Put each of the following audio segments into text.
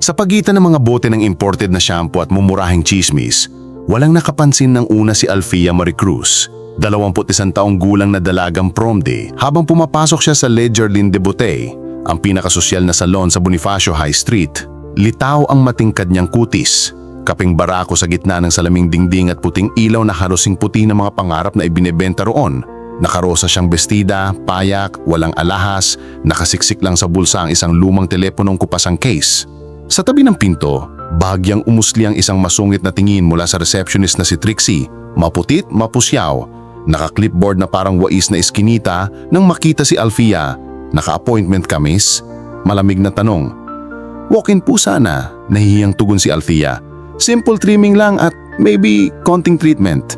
Sa pagitan ng mga bote ng imported na shampoo at mumurahing chismis, walang nakapansin ng una si Alfia Maricruz, 21 taong gulang na dalagang prom day habang pumapasok siya sa Ledgerlin de Botey, ang pinakasosyal na salon sa Bonifacio High Street. Litaw ang matingkad niyang kutis, kaping barako sa gitna ng salaming dingding at puting ilaw na harusing puti ng mga pangarap na ibinebenta roon. Nakarosa siyang bestida, payak, walang alahas, nakasiksik lang sa bulsa ang isang lumang teleponong kupasang case. Sa tabi ng pinto, bahagyang umusli ang isang masungit na tingin mula sa receptionist na si Trixie, maputit, mapusyaw, naka-clipboard na parang wais na iskinita nang makita si Alfia. Naka-appointment ka, miss? Malamig na tanong. Walk-in po sana, nahihiyang tugon si Althea. Simple trimming lang at maybe konting treatment.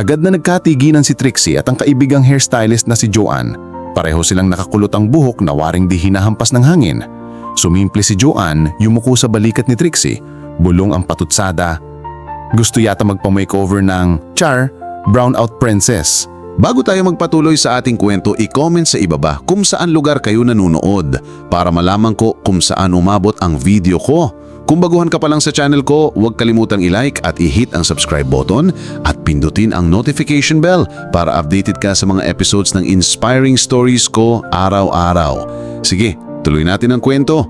Agad na nagkatiginan si Trixie at ang kaibigang hairstylist na si Joanne. Pareho silang nakakulot ang buhok na waring di hinahampas ng hangin. Sumimple si Joanne, yumuko sa balikat ni Trixie. Bulong ang patutsada. Gusto yata magpa-makeover ng Char, Brown Out Princess. Bago tayo magpatuloy sa ating kwento, i-comment sa ibaba kung saan lugar kayo nanunood para malaman ko kung saan umabot ang video ko. Kung baguhan ka pa lang sa channel ko, huwag kalimutang i-like at i-hit ang subscribe button at pindutin ang notification bell para updated ka sa mga episodes ng inspiring stories ko araw-araw. Sige, tuloy natin ang kwento.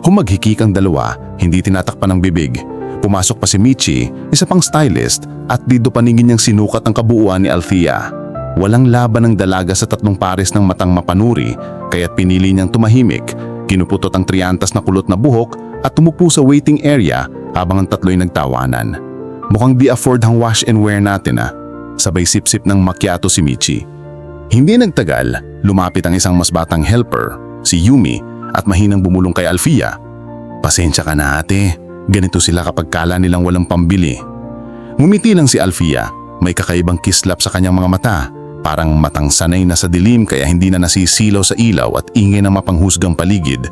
Humaghikik ang dalawa, hindi tinatakpan ng bibig. Pumasok pa si Michi, isa pang stylist, at dito paningin niyang sinukat ang kabuuan ni Althea. Walang laban ng dalaga sa tatlong pares ng matang mapanuri, kaya't pinili niyang tumahimik, kinuputot ang triantas na kulot na buhok at tumupo sa waiting area habang ang tatlo'y nagtawanan. Mukhang di afford ang wash and wear natin ah. Sabay sip-sip ng macchiato si Michi. Hindi nagtagal, lumapit ang isang mas batang helper, si Yumi, at mahinang bumulong kay Alfia. Pasensya ka na ate, ganito sila kapag kala nilang walang pambili. Ngumiti lang si Alfia, may kakaibang kislap sa kanyang mga mata, parang matang sanay na sa dilim kaya hindi na nasisilaw sa ilaw at ingay ng mapanghusgang paligid.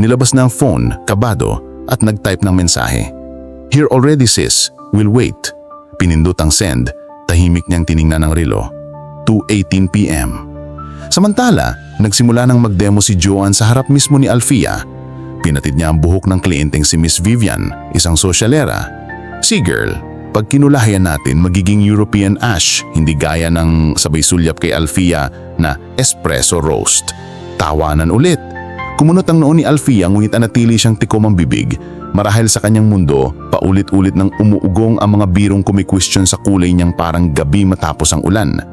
Nilabas na ang phone, kabado, at nag-type ng mensahe. Here already sis, we'll wait. Pinindot ang send, tahimik niyang tiningnan ng relo. 2.18pm. Samantala, nagsimula nang mag-demo si Joanne sa harap mismo ni Alfia. Pinatid niya ang buhok ng klienteng si Miss Vivian, isang sosyalera. Si girl, pag kinulayan natin magiging European ash, hindi gaya ng sabay sulyap kay Alfia na espresso roast. Tawanan ulit. Kumunot ang noon ni Alfia ngunit anatili siyang tikom ang bibig. Marahil sa kanyang mundo, paulit-ulit nang umuugong ang mga birong kumikwestiyon sa kulay niyang parang gabi matapos ang ulan.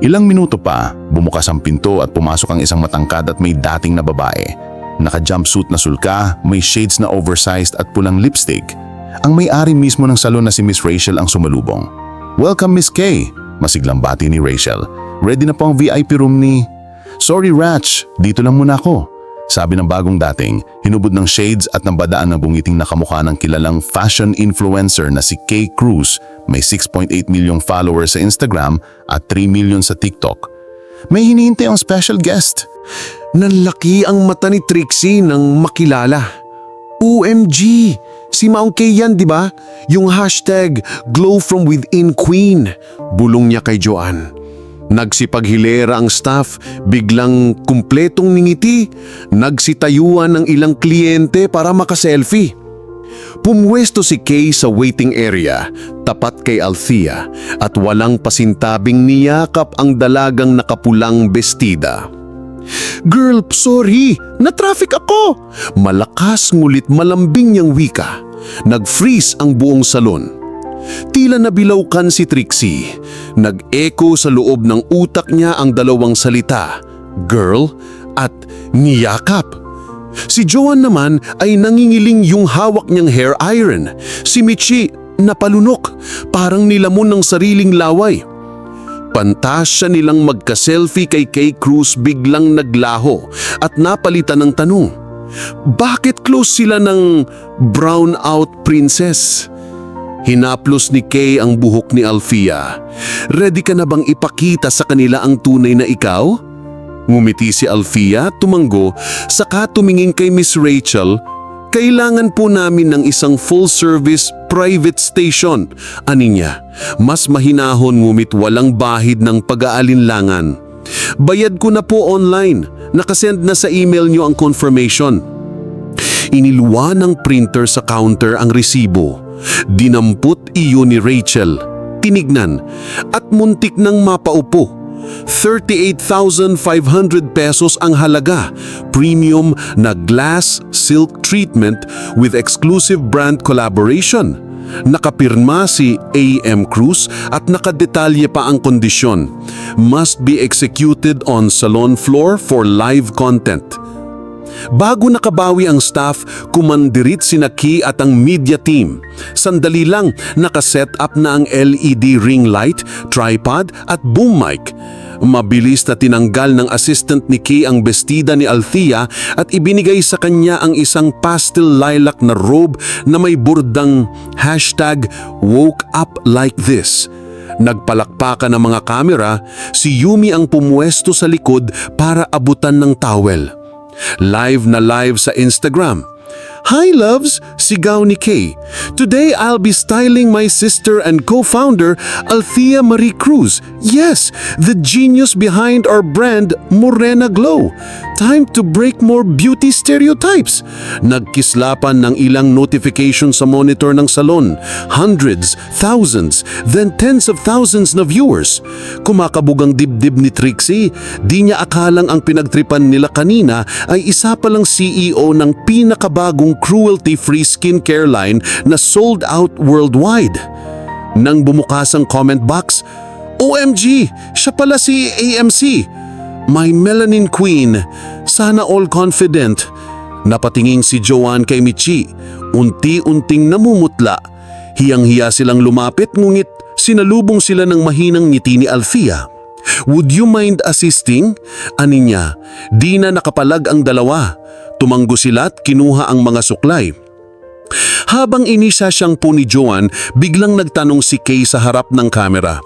Ilang minuto pa, bumukas ang pinto at pumasok ang isang matangkad at may dating na babae. Naka-jumpsuit na sulka, may shades na oversized at pulang lipstick. Ang may-ari mismo ng salon na si Miss Rachel ang sumalubong. Welcome Miss Kay, masiglang bati ni Rachel. Ready na po ang VIP room ni... Sorry Ratch, dito lang muna ako. Sabi ng bagong dating, hinubod ng shades at ng badaan ng bungiting nakamukha ng kilalang fashion influencer na si Kay Cruz, may 6.8 milyong followers sa Instagram at 3 million sa TikTok. May hinihintay ang special guest. Nanlaki ang mata ni Trixie nang makilala. OMG! Si Mount Kay yan, di ba? Yung hashtag Glow From Within Queen. Bulong niya kay Joanne. Nagsipaghilera ang staff, biglang kumpletong ningiti. Nagsitayuan ng ilang kliyente para makaselfie. Pumwesto si Kay sa waiting area, tapat kay Althea, at walang pasintabing niyakap ang dalagang nakapulang bestida. Girl, sorry, na-traffic ako. Malakas ngulit malambing niyang wika. Nag-freeze ang buong salon. Tila nabilawkan si Trixie. Nag-echo sa loob ng utak niya ang dalawang salita, girl at niyakap. Si Joan naman ay nangingiling yung hawak niyang hair iron. Si Michi napalunok, parang nilamon ng sariling laway. Pantasya nilang magka-selfie kay Kay Cruz biglang naglaho at napalitan ng tanong. Bakit close sila ng brown out princess? Hinaplos ni Kay ang buhok ni Alfia. Ready ka na bang ipakita sa kanila ang tunay na ikaw? Ngumiti si Alfia, tumanggo, saka tumingin kay Miss Rachel. Kailangan po namin ng isang full-service private station. Ani niya, mas mahinahon ngumit walang bahid ng pag-aalinlangan. Bayad ko na po online. Nakasend na sa email niyo ang confirmation. Inilwa ng printer sa counter ang resibo. Dinampot iyo ni Rachel. Tinignan at muntik nang mapaupo. 38,500 pesos ang halaga. Premium na glass silk treatment with exclusive brand collaboration. Nakapirma si AM Cruz at nakadetalye pa ang kondisyon. Must be executed on salon floor for live content. Bago nakabawi ang staff, kumandirit si Naki at ang media team. Sandali lang, nakaset up na ang LED ring light, tripod at boom mic. Mabilis na tinanggal ng assistant ni Kay ang bestida ni Althea at ibinigay sa kanya ang isang pastel lilac na robe na may burdang hashtag woke up like this. Nagpalakpakan ng mga kamera, si Yumi ang pumuesto sa likod para abutan ng towel. Live na live sa Instagram. Hi loves, sigaw ni Kay. Today I'll be styling my sister and co-founder Althea Marie Cruz. Yes, the genius behind our brand Morena Glow. Time to break more beauty stereotypes. Nagkislapan ng ilang notification sa monitor ng salon. Hundreds, thousands, then tens of thousands na viewers. Kumakabugang dibdib ni Trixie. Di niya akalang ang pinagtripan nila kanina ay isa palang CEO ng pinakabagong cruelty-free skincare line na sold out worldwide. Nang bumukas ang comment box, OMG! Siya pala si AMC! My melanin queen! Sana all confident. Napatingin si Joanne kay Michi. Unti-unting namumutla. Hiyang-hiya silang lumapit ngunit sinalubong sila ng mahinang ngiti ni Althea. Would you mind assisting? Ani niya, di na nakapalag ang dalawa. Tumanggo sila at kinuha ang mga suklay. Habang inisa siyang po ni Joanne, biglang nagtanong si Kay sa harap ng kamera.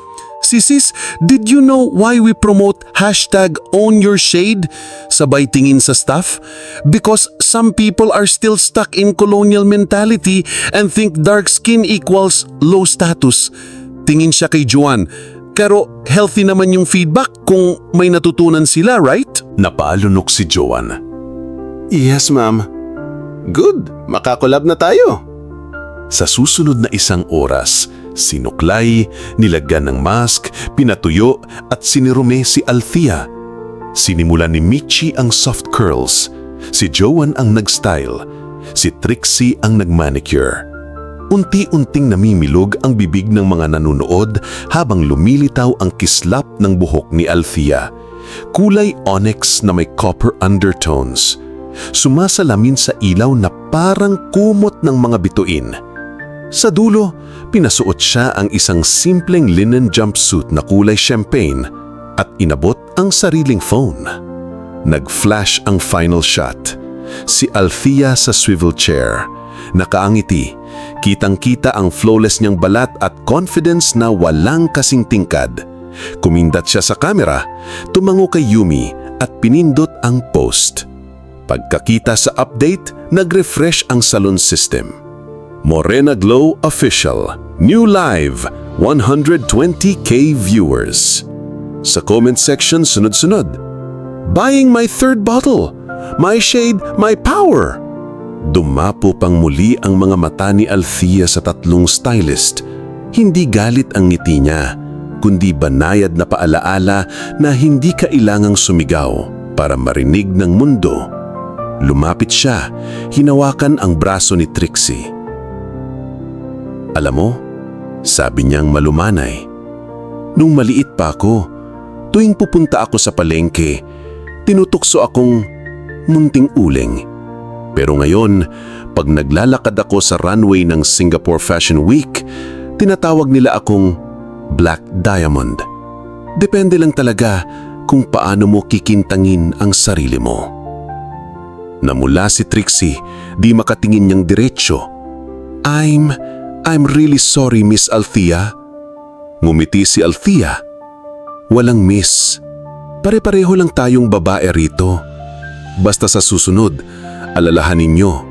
Sisis, did you know why we promote hashtag own your shade? Sabay tingin sa staff. Because some people are still stuck in colonial mentality and think dark skin equals low status. Tingin siya kay Joanne. Pero healthy naman yung feedback kung may natutunan sila, right? Napaalunok si Joanne. Yes, ma'am. Good, makakolab na tayo. Sa susunod na isang oras, sinuklay, nilagyan ng mask, pinatuyo at sinirume si Althea. Sinimulan ni Michi ang soft curls, si Joanne ang nag-style, si Trixie ang nag-manicure. Unti-unting namimilog ang bibig ng mga nanunood habang lumilitaw ang kislap ng buhok ni Althea. Kulay onyx na may copper undertones. Sumasalamin sa ilaw na parang kumot ng mga bituin. Sa dulo, pinasuot siya ang isang simpleng linen jumpsuit na kulay champagne at inabot ang sariling phone. Nag-flash ang final shot. Si Althea sa swivel chair. Nakaangiti. Kitang-kita ang flawless niyang balat at confidence na walang kasing tingkad. Kumindat siya sa kamera, tumango kay Yumi at pinindot ang post. Pagkakita sa update, nag-refresh ang salon system. Morena Glow Official. New live, 120k viewers. Sa comment section sunod-sunod. Buying my third bottle. My shade, my power. Dumapo pang muli ang mga mata ni Althea sa tatlong stylist. Hindi galit ang ngiti niya, kundi banayad na paalaala na hindi kailangang sumigaw para marinig ng mundo. Lumapit siya, hinawakan ang braso ni Trixie. Alam mo, sabi niyang malumanay. Nung maliit pa ako, tuwing pupunta ako sa palengke, tinutukso akong munting uling. Pero ngayon, pag naglalakad ako sa runway ng Singapore Fashion Week, tinatawag nila akong Black Diamond. Depende lang talaga kung paano mo kikintangin ang sarili mo. Namula si Trixie, di makatingin niyang diretsyo. I'm, I'm really sorry Miss Althea. Ngumiti si Althea. Walang miss. Pare-pareho lang tayong babae rito. Basta sa susunod, alalahanin niyo,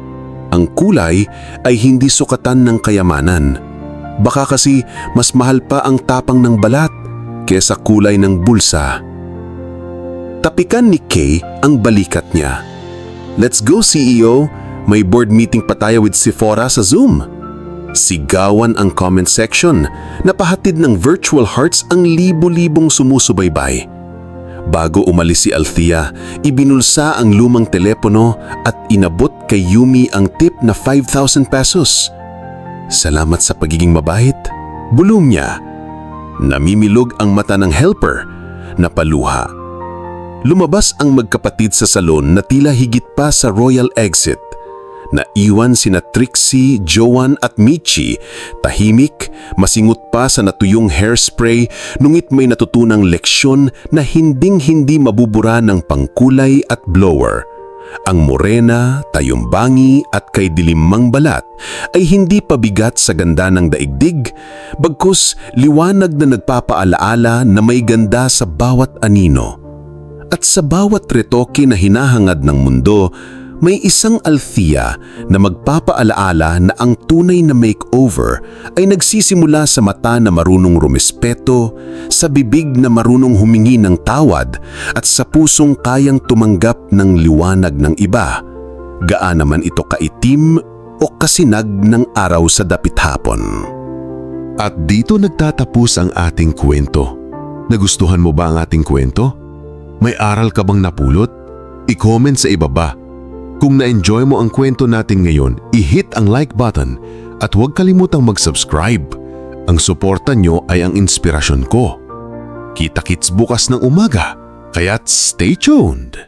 ang kulay ay hindi sukatan ng kayamanan. Baka kasi mas mahal pa ang tapang ng balat kesa kulay ng bulsa. Tapikan ni Kay ang balikat niya. Let's go CEO, May board meeting pa tayo with Sephora sa Zoom. Sigawan ang comment section. Napahatid ng virtual hearts ang libo-libong sumusubaybay. Bago umalis si Althea, ibinulsa ang lumang telepono at inabot kay Yumi ang tip na 5,000 pesos. Salamat sa pagiging mabait. Bulong niya. Namimilog ang mata ng helper. Napaluha. Lumabas ang magkapatid sa salon na tila higit pa sa royal exit. Naiwan sina Trixie, Joan at Michi, tahimik, masingot pa sa natuyong hairspray nungit may natutunang leksyon na hinding-hindi mabubura ng pangkulay at blower. Ang morena, tayumbangi at kay dilimang balat ay hindi pabigat sa ganda ng daigdig, bagkus liwanag na nagpapaalaala na may ganda sa bawat anino. At sa bawat retoke na hinahangad ng mundo, may isang Althea na magpapaalaala na ang tunay na makeover ay nagsisimula sa mata na marunong rumispeto, sa bibig na marunong humingi ng tawad at sa pusong kayang tumanggap ng liwanag ng iba. Gaan naman ito kaitim o kasinag ng araw sa dapit hapon. At dito nagtatapos ang ating kwento. Nagustuhan mo ba ang ating kwento? May aral ka bang napulot? I-comment sa ibaba. Kung na-enjoy mo ang kwento natin ngayon, i-hit ang like button at huwag kalimutang mag-subscribe. Ang suporta nyo ay ang inspirasyon ko. Kita-kits bukas ng umaga, kaya't stay tuned!